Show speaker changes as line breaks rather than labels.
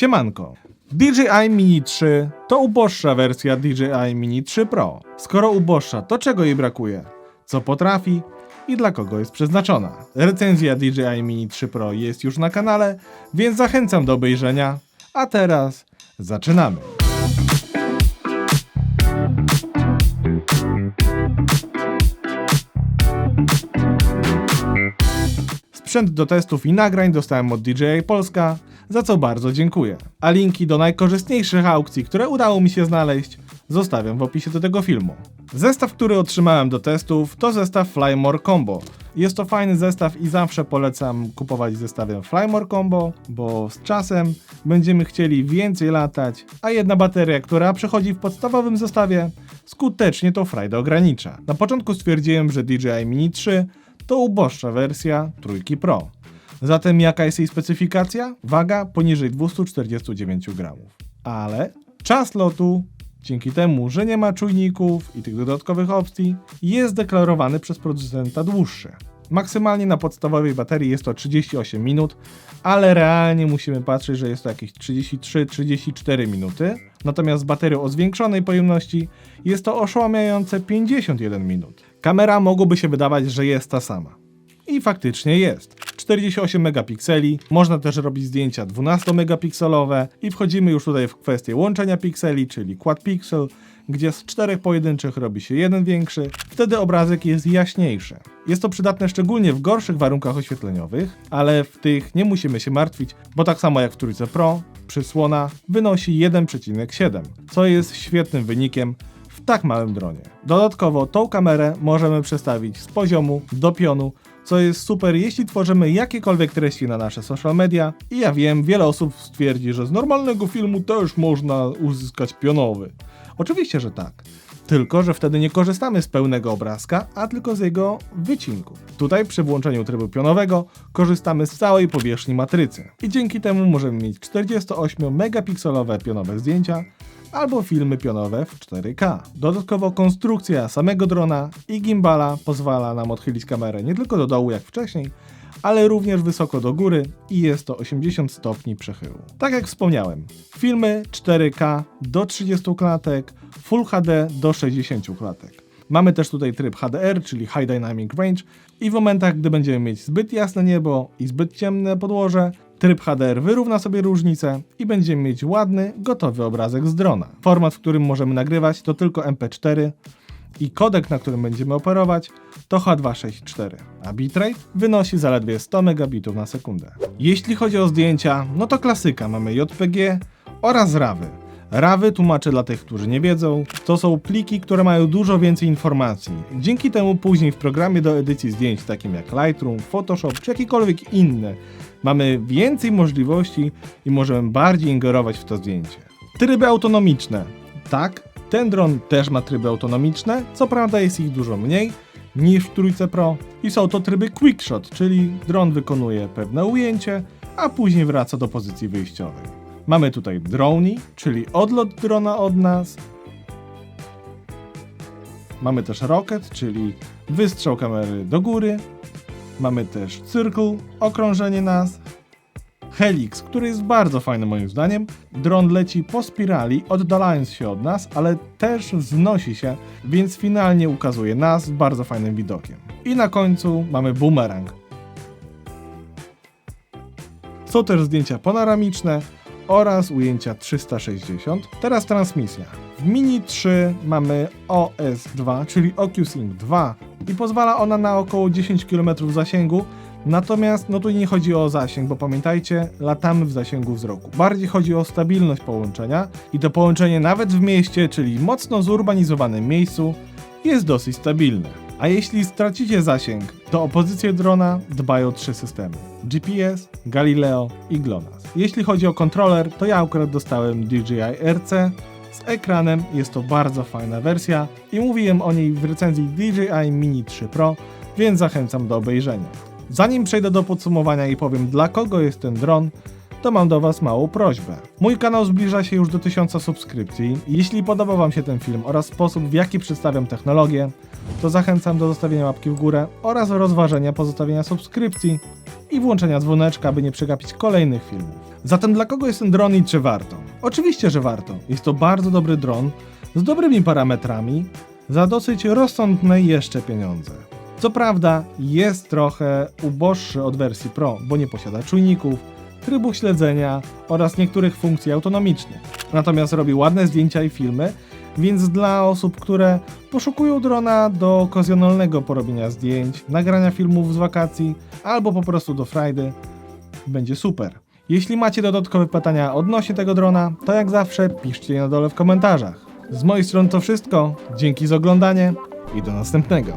Siemanko. DJI Mini 3 to uboższa wersja DJI Mini 3 Pro. Skoro uboższa, to czego jej brakuje? Co potrafi? I dla kogo jest przeznaczona? Recenzja DJI Mini 3 Pro jest już na kanale, więc zachęcam do obejrzenia. A teraz zaczynamy. Sprzęt do testów i nagrań dostałem od DJI Polska, za co bardzo dziękuję. A linki do najkorzystniejszych aukcji, które udało mi się znaleźć, zostawiam w opisie do tego filmu. Zestaw, który otrzymałem do testów, to zestaw Flymore Combo. Jest to fajny zestaw i zawsze polecam kupować zestawem Flymore Combo, bo z czasem będziemy chcieli więcej latać, a jedna bateria, która przychodzi w podstawowym zestawie, skutecznie to frajdę ogranicza. Na początku stwierdziłem, że DJI Mini 3 to uboższa wersja trójki Pro. Zatem jaka jest jej specyfikacja? Waga poniżej 249 gramów. Ale czas lotu, dzięki temu, że nie ma czujników i tych dodatkowych opcji, jest deklarowany przez producenta dłuższy. Maksymalnie na podstawowej baterii jest to 38 minut, ale realnie musimy patrzeć, że jest to jakieś 33-34 minuty. Natomiast z baterią o zwiększonej pojemności jest to oszałamiające 51 minut. Kamera mogłoby się wydawać, że jest ta sama. I faktycznie jest. 48 megapikseli, można też robić zdjęcia 12 megapikselowe i wchodzimy już tutaj w kwestię łączenia pikseli, czyli quad pixel, gdzie z czterech pojedynczych robi się jeden większy, wtedy obrazek jest jaśniejszy. Jest to przydatne szczególnie w gorszych warunkach oświetleniowych, ale w tych nie musimy się martwić, bo tak samo jak w trójce Pro, przysłona wynosi 1,7, co jest świetnym wynikiem tak małym dronie. Dodatkowo tą kamerę możemy przestawić z poziomu do pionu, co jest super, jeśli tworzymy jakiekolwiek treści na nasze social media. I ja wiem, wiele osób stwierdzi, że z normalnego filmu też można uzyskać pionowy. Oczywiście, że tak. Tylko, że wtedy nie korzystamy z pełnego obrazka, a tylko z jego wycinku. Tutaj przy włączeniu trybu pionowego korzystamy z całej powierzchni matrycy. I dzięki temu możemy mieć 48 megapikselowe pionowe zdjęcia, albo filmy pionowe w 4K. Dodatkowo konstrukcja samego drona i gimbala pozwala nam odchylić kamerę nie tylko do dołu jak wcześniej, ale również wysoko do góry i jest to 80 stopni przechyłu. Tak jak wspomniałem, filmy 4K do 30 klatek, Full HD do 60 klatek. Mamy też tutaj tryb HDR, czyli High Dynamic Range i w momentach, gdy będziemy mieć zbyt jasne niebo i zbyt ciemne podłoże, tryb HDR wyrówna sobie różnicę i będziemy mieć ładny, gotowy obrazek z drona. Format, w którym możemy nagrywać to tylko MP4 i kodek, na którym będziemy operować to H264, a bitrate wynosi zaledwie 100 megabitów na sekundę. Jeśli chodzi o zdjęcia, no to klasyka, mamy JPG oraz RAWy. RAWy, tłumaczę dla tych, którzy nie wiedzą, to są pliki, które mają dużo więcej informacji. Dzięki temu później w programie do edycji zdjęć, takim jak Lightroom, Photoshop czy jakikolwiek inny, mamy więcej możliwości i możemy bardziej ingerować w to zdjęcie. Tryby autonomiczne. Tak, ten dron też ma tryby autonomiczne, co prawda jest ich dużo mniej niż w trójce Pro i są to tryby quickshot, czyli dron wykonuje pewne ujęcie, a później wraca do pozycji wyjściowej. Mamy tutaj droni, czyli odlot drona od nas. Mamy też rocket, czyli wystrzał kamery do góry. Mamy też circle, okrążenie nas. Helix, który jest bardzo fajny moim zdaniem. Dron leci po spirali, oddalając się od nas, ale też wznosi się, więc finalnie ukazuje nas z bardzo fajnym widokiem. I na końcu mamy boomerang. Są też zdjęcia panoramiczne oraz ujęcia 360. Teraz transmisja. W Mini 3 mamy OS2, czyli OcuSync 2 i pozwala ona na około 10 km zasięgu, Natomiast no tu nie chodzi o zasięg, bo pamiętajcie, latamy w zasięgu wzroku. Bardziej chodzi o stabilność połączenia i to połączenie nawet w mieście, czyli mocno zurbanizowanym miejscu, jest dosyć stabilne. A jeśli stracicie zasięg, to o pozycję drona dbają trzy systemy: GPS, Galileo i GLONASS. Jeśli chodzi o kontroler, to ja akurat dostałem DJI RC. Z ekranem jest to bardzo fajna wersja i mówiłem o niej w recenzji DJI Mini 3 Pro, więc zachęcam do obejrzenia. Zanim przejdę do podsumowania i powiem dla kogo jest ten dron, to mam do Was małą prośbę. Mój kanał zbliża się już do 1000 subskrypcji. Jeśli podoba Wam się ten film oraz sposób, w jaki przedstawiam technologię, to zachęcam do zostawienia łapki w górę oraz rozważenia pozostawienia subskrypcji i włączenia dzwoneczka, by nie przegapić kolejnych filmów. Zatem dla kogo jest ten dron i czy warto? Oczywiście, że warto. Jest to bardzo dobry dron z dobrymi parametrami za dosyć rozsądne jeszcze pieniądze. Co prawda jest trochę uboższy od wersji Pro, bo nie posiada czujników, trybu śledzenia oraz niektórych funkcji autonomicznych. Natomiast robi ładne zdjęcia i filmy, więc dla osób, które poszukują drona do okazjonalnego porobienia zdjęć, nagrania filmów z wakacji albo po prostu do frajdy, będzie super. Jeśli macie dodatkowe pytania odnośnie tego drona, to jak zawsze piszcie je na dole w komentarzach. Z mojej strony to wszystko. Dzięki za oglądanie i do następnego.